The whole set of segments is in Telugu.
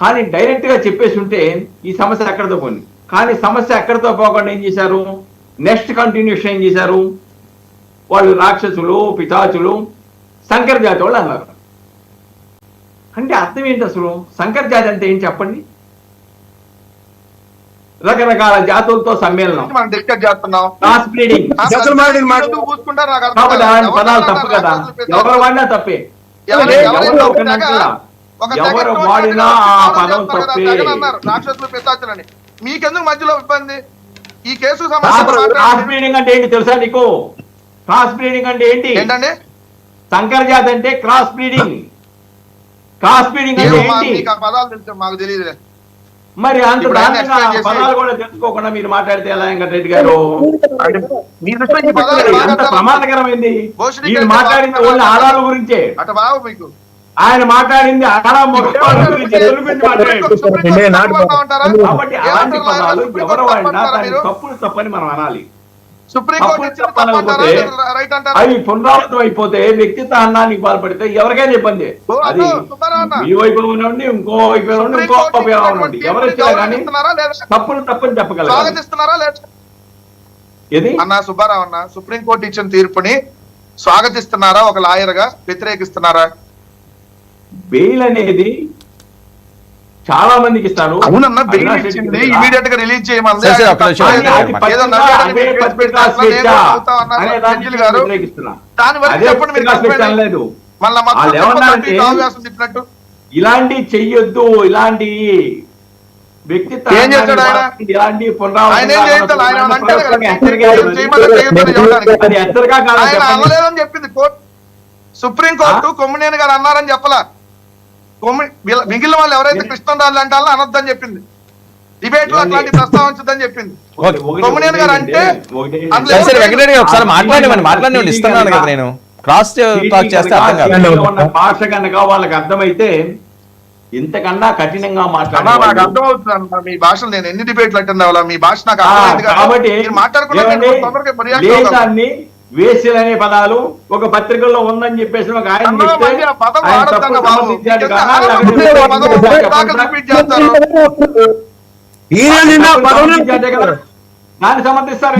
కానీ డైరెక్ట్గా చెప్పేసి ఉంటే ఈ సమస్య ఎక్కడితో పోయింది? కానీ సమస్య ఎక్కడితో పోకుండా ఏం చేశారు? నెక్స్ట్ కంటిన్యూషన్ ఏం చేశారు? వాళ్ళు రాక్షసులు పితాచులు శంకర జాతి వాళ్ళు అన్నారు. అంటే అర్థం ఏంటి అసలు? శంకర జాతి అంటే ఏం చెప్పండి? రకరకాల జాతులతో సమ్మేళనం. మనం డిస్కస్ చేస్తున్నాం. క్రాస్ బ్రీడింగ్ కాబట్టి కాదు. అలాంటి ఎవరు పదాలు తప్పు కదా? ఎవరు వాడినా తప్పే. రాక్షసులు పితాచులని మీకెందుకు మధ్యలో ఇబ్బంది? ఈ కేసు క్రాస్. బ్రీడింగ్ అంటే ఏంటి తెలుసా నీకు? క్రాస్ బ్రీడింగ్ అంటే ఏంటి? ఏంటండి? శంకర జాతి అంటే క్రాస్ బ్రీడింగ్ క్రాస్ బ్రీడింగ్ అంటే ఏంటి? పదాలు తెలుసు మాకు తెలియదు మరి అంత పదాలు కూడా తెలుసుకోకుండా మీరు మాట్లాడితే ఎలా వెంకటరెడ్డి గారు? అంత ప్రమాదకరమైంది? మీరు బాగా ఓన్లీ ఆడాల గురించే. అట బాబు మీకు. ఆయన మాట్లాడింది? కాబట్టి అలాంటి పదాలు ఎవరు వాడినా మీరు? తప్పులు తప్పని మనం అనాలి. అవి పునరావృతం అయిపోతే వ్యక్తిత్వ అన్నానికి పాల్పడితే ఎవరికైనా ఇబ్బంది. అది అదో, సుబ్బారావు అన్న. మీ వైపు ఉండండి ఇంకో వైపు ఉండండి ఇంకో ఉండండి ఎవరు వచ్చినా కానీ? తప్పులు తప్పని చెప్పగలగాలి స్వాగతిస్తున్నారా? లేదా ఏది? అన్న సుబ్బారావు అన్న సుప్రీం కోర్టు ఇచ్చిన తీర్పుని స్వాగతిస్తున్నారా? ఒక లాయర్గా వ్యతిరేకిస్తున్నారా? బెయిల్ అనేది చాలా మందికి ఇస్తారు. ఇమీడియట్గా రిలీజ్ చేయమంది. ఇలాంటి చెయ్యొద్దు ఇలాంటి వ్యక్తిత్వ? ఇలాంటి. అనలేదని చెప్పింది కోర్టు. సుప్రీం కోర్టు కొమ్మినేని గారు అన్నారని చెప్పలా. మిగిలిన వాళ్ళు ఎవరైతే కృష్ణరాజు అంటే వాళ్ళు అనొద్దని చెప్పింది. డిబేట్లో? అట్లాంటి ప్రస్తావించదని చెప్పింది. కొమ్మినేని గారు అంటే ఒకసారి మాట్లాడమని మాట్లాడి ఇస్తున్నాను కదా నేను. క్రాస్ టాక్ చేస్తే భాష కనుక వాళ్ళకి అర్థమైతే ఇంతకన్నా కఠినంగా అన్నా నాకు మాట్లాడాలి అర్థమవుతుంది అన్న మీ భాషలు నేను ఎన్ని డిబేట్లు అటెండ్ అవ్వాలా? మీ భాష నాకు అర్థమైంది. కాబట్టి వేసిల్ అనే పదాలు ఒక పత్రికల్లో ఉందని చెప్పేసి ఒక ఆయన. దాన్ని సమర్థిస్తారు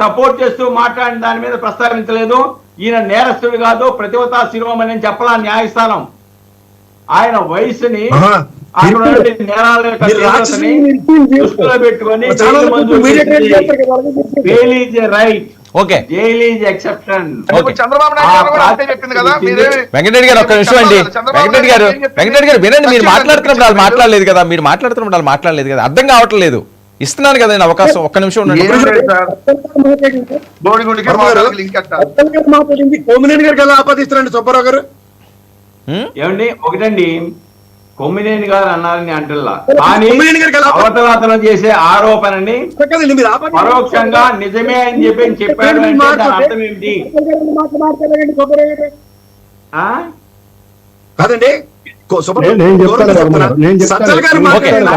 సపోర్ట్ చేస్తూ మాట్లాడిన దాని మీద ప్రస్తావించలేదు. ఈయన నేరస్తుడు కాదు ప్రతివతా శిరోమణి అని చెప్పలా న్యాయస్థానం. ఆయన వయసుని వెంకటరెడ్డి గారు ఒక్క నిమిషం అండి. వెంకటరెడ్డి గారు? వెంకటరెడ్డి గారు వినండి మీరు మాట్లాడుతున్నప్పుడు వాళ్ళు. మాట్లాడలేదు కదా మీరు మాట్లాడుతున్నప్పుడు వాళ్ళు మాట్లాడలేదు కదా అర్థం కావట్లేదు. ఇస్తున్నాను కదా నేను అవకాశం ఒక్క నిమిషం ఉండండి. గారు, ఆపాదిస్తారండి సుబ్బారావు గారు? ఏమండి ఒకటండి కొమ్మినేని గారు అన్నారని అంటుల్లా కానీ అవతలాతనం చేసే ఆరోపణని. పరోక్షంగా నిజమే అని చెప్పి చెప్పాడు అర్థం ఏంటి? కాదండి నేను- చెప్తాను గారు. మాట్లాడిన